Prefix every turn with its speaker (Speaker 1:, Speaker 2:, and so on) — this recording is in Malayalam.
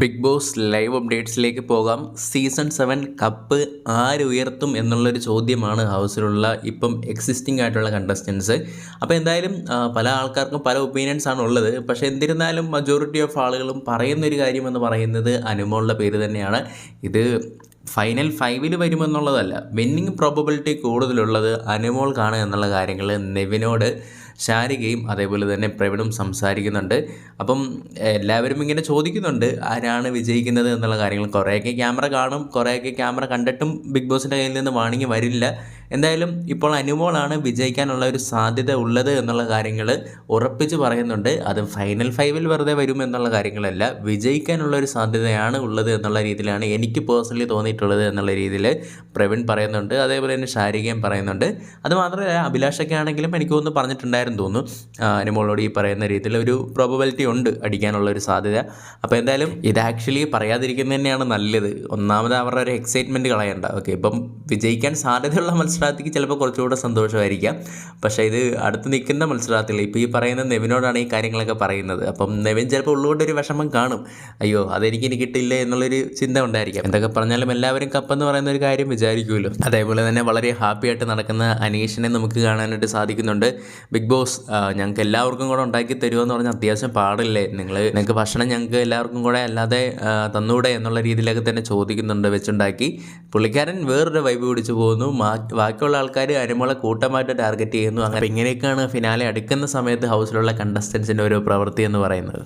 Speaker 1: ബിഗ് ബോസ് ലൈവ് അപ്ഡേറ്റ്സിലേക്ക് പോകാം. സീസൺ സെവൻ കപ്പ് ആര് ഉയർത്തും എന്നുള്ളൊരു ചോദ്യമാണ് ഹൗസിലുള്ള ഇപ്പം എക്സിസ്റ്റിംഗ് ആയിട്ടുള്ള കണ്ടസ്റ്റൻസ് അപ്പോൾ എന്തായാലും പല ആൾക്കാർക്കും പല ഒപ്പീനിയൻസ് ആണ് ഉള്ളത്. പക്ഷേ എന്നിരുന്നാലും മജോറിറ്റി ഓഫ് ആളുകളും പറയുന്നൊരു കാര്യമെന്ന് പറയുന്നത് അനുമോളുടെ പേര് തന്നെയാണ്. ഇത് ഫൈനൽ ഫൈവിൽ വരുമെന്നുള്ളതല്ല വിന്നിങ് പ്രോബബിലിറ്റി കൂടുതലുള്ളത് അനുമോൾക്കാണ് എന്നുള്ള കാര്യങ്ങൾ നെവിനോട് ശാരികയും അതേപോലെ തന്നെ പ്രവീണും സംസാരിക്കുന്നുണ്ട്. അപ്പം എല്ലാവരും ഇങ്ങനെ ചോദിക്കുന്നുണ്ട് ആരാണ് വിജയിക്കുന്നത് എന്നുള്ള കാര്യങ്ങൾ. കുറേയൊക്കെ ക്യാമറ കാണും കുറേയൊക്കെ ക്യാമറ കണ്ടിട്ടും ബിഗ് ബോസിന്റെ കയ്യിൽ നിന്ന് വാണിങ്ങി വരില്ല. എന്തായാലും ഇപ്പോൾ അനുമോളാണ് വിജയിക്കാനുള്ള ഒരു സാധ്യത ഉള്ളത് എന്നുള്ള കാര്യങ്ങൾ ഉറപ്പിച്ച് പറയുന്നുണ്ട്. അത് ഫൈനൽ ഫൈവിൽ വെറുതെ വരും എന്നുള്ള കാര്യങ്ങളല്ല. വിജയിക്കാനുള്ള ഒരു സാധ്യതയാണ് ഉള്ളത് എന്നുള്ള രീതിയിലാണ് എനിക്ക് പേഴ്സണലി തോന്നിയിട്ടുള്ളത് എന്നുള്ള രീതിയിൽ പ്രവീൺ പറയുന്നുണ്ട്. അതേപോലെ തന്നെ ശാരികയും പറയുന്നുണ്ട്. അത് മാത്രമല്ല അഭിലാഷൊക്കെ ആണെങ്കിലും എനിക്ക് ഒന്ന് പറഞ്ഞിട്ടുണ്ടായിരുന്നു തോന്നുന്നു. അനുമോളോട് ഈ പറയുന്ന രീതിയിൽ ഒരു പ്രോബബിലിറ്റി ഉണ്ട് അടിക്കാനുള്ള ഒരു സാധ്യത. അപ്പോൾ എന്തായാലും ഇത് ആക്ച്വലി പറയാതിരിക്കുന്നത് തന്നെയാണ് നല്ലത്. ഒന്നാമത് അവരുടെ ഒരു എക്സൈറ്റ്മെന്റ് കളയണ്ട. ഓക്കെ ഇപ്പം വിജയിക്കാൻ സാധ്യതയുള്ള മത്സരാർത്ഥിക്ക് ചിലപ്പോൾ കുറച്ചുകൂടെ സന്തോഷമായിരിക്കാം. പക്ഷേ ഇത് അടുത്ത് നിൽക്കുന്ന മത്സരാർത്ഥികൾ ഇപ്പോൾ ഈ പറയുന്ന നെവിനോടാണ് ഈ കാര്യങ്ങളൊക്കെ പറയുന്നത്. അപ്പം നെവിൻ ചിലപ്പോൾ ഉള്ളുകൊണ്ട് ഒരു വിഷമം കാണും. അയ്യോ അതെനിക്ക് ഇനി കിട്ടില്ല എന്നുള്ളൊരു ചിന്ത ഉണ്ടായിരിക്കാം. എന്തൊക്കെ പറഞ്ഞാലും എല്ലാവരും കപ്പെന്ന് പറയുന്ന ഒരു കാര്യം വിചാരിക്കുമല്ലോ. അതേപോലെ തന്നെ വളരെ ഹാപ്പി ആയിട്ട് നടക്കുന്ന അനീഷിനെ നമുക്ക് കാണാനായിട്ട് സാധിക്കുന്നുണ്ട്. ബിഗ് ബോസ് ഞങ്ങൾക്ക് എല്ലാവർക്കും കൂടെ ഉണ്ടാക്കി തരുമെന്ന് പറഞ്ഞാൽ അത്യാവശ്യം പാടില്ലേ? നിങ്ങൾ നിങ്ങൾക്ക് ഭക്ഷണം ഞങ്ങൾക്ക് എല്ലാവർക്കും കൂടെ അല്ലാതെ തന്നൂടെ എന്നുള്ള രീതിയിലൊക്കെ തന്നെ ചോദിക്കുന്നുണ്ട് വെച്ചുണ്ടാക്കി. പുള്ളിക്കാരൻ വേറൊരു വൈബ് പിടിച്ചു പോകുന്നു. മാ- ബാക്കിയുള്ള ആൾക്കാർ അരിമുള കൂട്ടമായിട്ട് ടാർഗറ്റ് ചെയ്യുന്നു. അങ്ങനെ ഇങ്ങനെയൊക്കെയാണ് ഫിനാലെ അടുക്കുന്ന സമയത്ത് ഹൗസിലുള്ള കണ്ടസ്റ്റൻസിന്റെ ഒരു പ്രവൃത്തി എന്ന് പറയുന്നത്.